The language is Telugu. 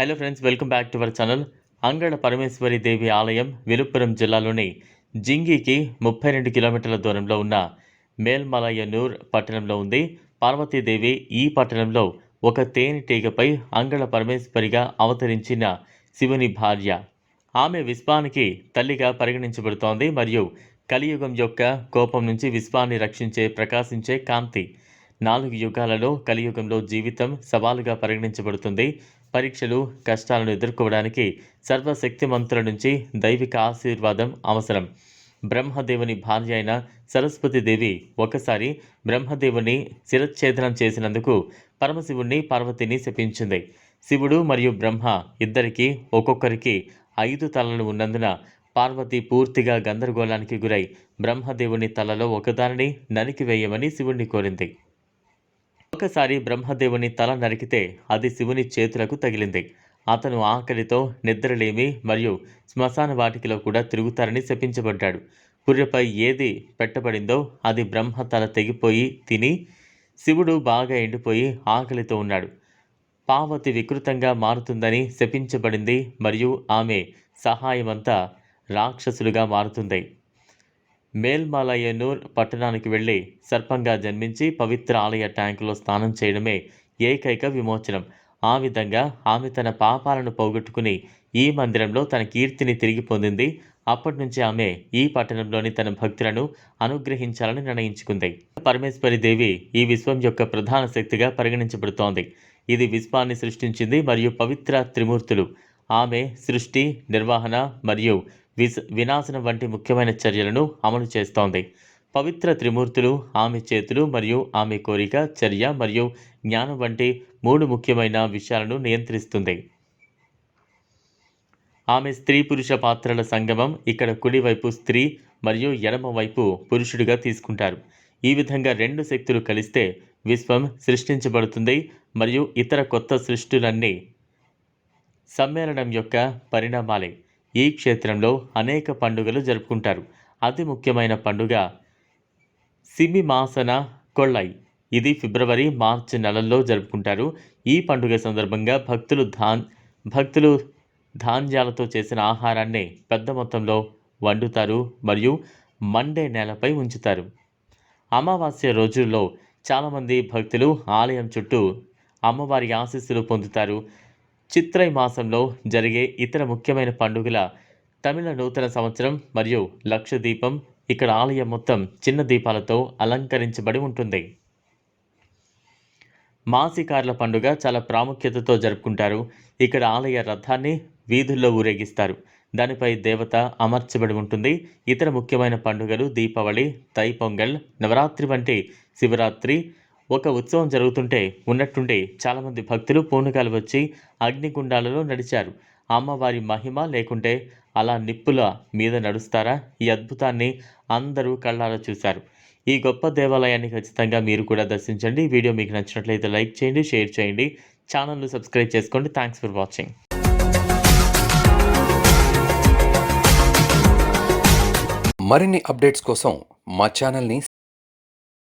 Hello friends welcome back to our channel Angala Parameswari Devi ఆలయం విలుపురం జిల్లాలోని జింగికి ముప్పై రెండు కిలోమీటర్ల దూరంలో ఉన్న మేల్మలయనూర్ పట్టణంలో ఉంది. పార్వతీదేవి ఈ పట్టణంలో ఒక తేనెటీగపై అంగళ పరమేశ్వరిగా అవతరించిన శివుని భార్య. ఆమె విశ్వానికి తల్లిగా పరిగణించబడుతోంది మరియు కలియుగం యొక్క కోపం నుంచి విశ్వాన్ని రక్షించే ప్రకాశించే కాంతి. నాలుగు యుగాలలో కలియుగంలో జీవితం సవాలుగా పరిగణించబడుతుంది. పరీక్షలు కష్టాలను ఎదుర్కోవడానికి సర్వశక్తిమంతుల నుంచి దైవిక ఆశీర్వాదం అవసరం. బ్రహ్మదేవుని భార్య అయిన సరస్వతి దేవి ఒకసారి బ్రహ్మదేవుని శిరచ్ఛేదనం చేసినందుకు పరమశివుణ్ణి పార్వతిని శపించింది. శివుడు మరియు బ్రహ్మ ఇద్దరికి ఒక్కొక్కరికి ఐదు తలలు ఉన్నందున పార్వతి పూర్తిగా గందరగోళానికి గురై బ్రహ్మదేవుని తలలో ఒకదానిని నరికివేయమని శివుణ్ణి కోరింది. ఒకసారి బ్రహ్మదేవుని తల నరికితే అది శివుని చేతులకు తగిలింది. అతను ఆకలితో నిద్రలేమి మరియు శ్మశాన వాటికలో కూడా తిరుగుతారని శపించబడ్డాడు. పుర్రెపై ఏది పెట్టబడిందో అది బ్రహ్మ తల తెగిపోయి తిని శివుడు బాగా ఎండిపోయి ఆకలితో ఉన్నాడు. పార్వతి వికృతంగా మారుతుందని శపించబడింది మరియు ఆమె సహాయమంతా రాక్షసులుగా మారుతుంది. మేల్మాలయనూర్ పట్టణానికి వెళ్ళి సర్పంగా జన్మించి పవిత్ర ఆలయ ట్యాంకులో స్నానం చేయడమే ఏకైక విమోచనం. ఆ విధంగా ఆమె తన పాపాలను పోగొట్టుకుని ఈ మందిరంలో తన కీర్తిని తిరిగి పొందింది. అప్పటి నుంచి ఆమె ఈ పట్టణంలోని తన భక్తులను అనుగ్రహించాలని నిర్ణయించుకుంది. పరమేశ్వరి దేవి ఈ విశ్వం యొక్క ప్రధాన శక్తిగా పరిగణించబడుతోంది. ఇది విశ్వాన్ని సృష్టించింది మరియు పవిత్ర త్రిమూర్తులు. ఆమె సృష్టి నిర్వహణ మరియు వినాశనం వంటి ముఖ్యమైన చర్యలను అమలు చేస్తోంది. పవిత్ర త్రిమూర్తులు ఆమె చేతులు మరియు ఆమె కోరిక చర్య మరియు జ్ఞానం వంటి మూడు ముఖ్యమైన విషయాలను నియంత్రిస్తుంది. ఆమె స్త్రీ పురుష పాత్రల సంగమం ఇక్కడ కుడివైపు స్త్రీ మరియు ఎడమ వైపు పురుషుడిగా తీసుకుంటారు. ఈ విధంగా రెండు శక్తులు కలిస్తే విశ్వం సృష్టించబడుతుంది మరియు ఇతర కొత్త సృష్టులన్నీ సమ్మేళనం యొక్క పరిణామాలే. ఈ క్షేత్రంలో అనేక పండుగలు జరుపుకుంటారు. అతి ముఖ్యమైన పండుగ సిమిమాసన కొళ్ళై ఇది ఫిబ్రవరి మార్చి నెలల్లో జరుపుకుంటారు. ఈ పండుగ సందర్భంగా భక్తులు ధాన్ భక్తులు ధాన్యాలతో చేసిన ఆహారాన్ని పెద్ద మొత్తంలో వండుతారు మరియు మండే నేలపై ఉంచుతారు. అమావాస్య రోజుల్లో చాలామంది భక్తులు ఆలయం చుట్టూ అమ్మవారి ఆశీస్సులు పొందుతారు. చిత్రై మాసంలో జరిగే ఇతర ముఖ్యమైన పండుగల తమిళ నూతన సంవత్సరం మరియు లక్ష దీపం ఇక్కడ ఆలయం మొత్తం చిన్న దీపాలతో అలంకరించబడి ఉంటుంది. మాసికార్ల పండుగ చాలా ప్రాముఖ్యతతో జరుపుకుంటారు. ఇక్కడ ఆలయ రథాన్ని వీధుల్లో ఊరేగిస్తారు. దానిపై దేవత అమర్చబడి ఉంటుంది. ఇతర ముఖ్యమైన పండుగలు దీపావళి తై పొంగల్ నవరాత్రి వంటి శివరాత్రి ఒక ఉత్సవం జరుగుతుంటే ఉన్నట్టుండి చాలామంది భక్తులు పూనుకాలు వచ్చి అగ్నిగుండాలలో నడిచారు. అమ్మవారి మహిమ లేకుంటే అలా నిప్పుల మీద నడుస్తారా? ఈ అద్భుతాన్ని అందరూ కళ్ళారా చూశారు. ఈ గొప్ప దేవాలయాన్ని ఖచ్చితంగా మీరు కూడా దర్శించండి. వీడియో మీకు నచ్చినట్లయితే లైక్ చేయండి షేర్ చేయండి. ఛానల్ను సబ్స్క్రైబ్ చేసుకోండి. Thanks for watching. మరిన్ని అప్డేట్స్ కోసం మా ఛానల్ని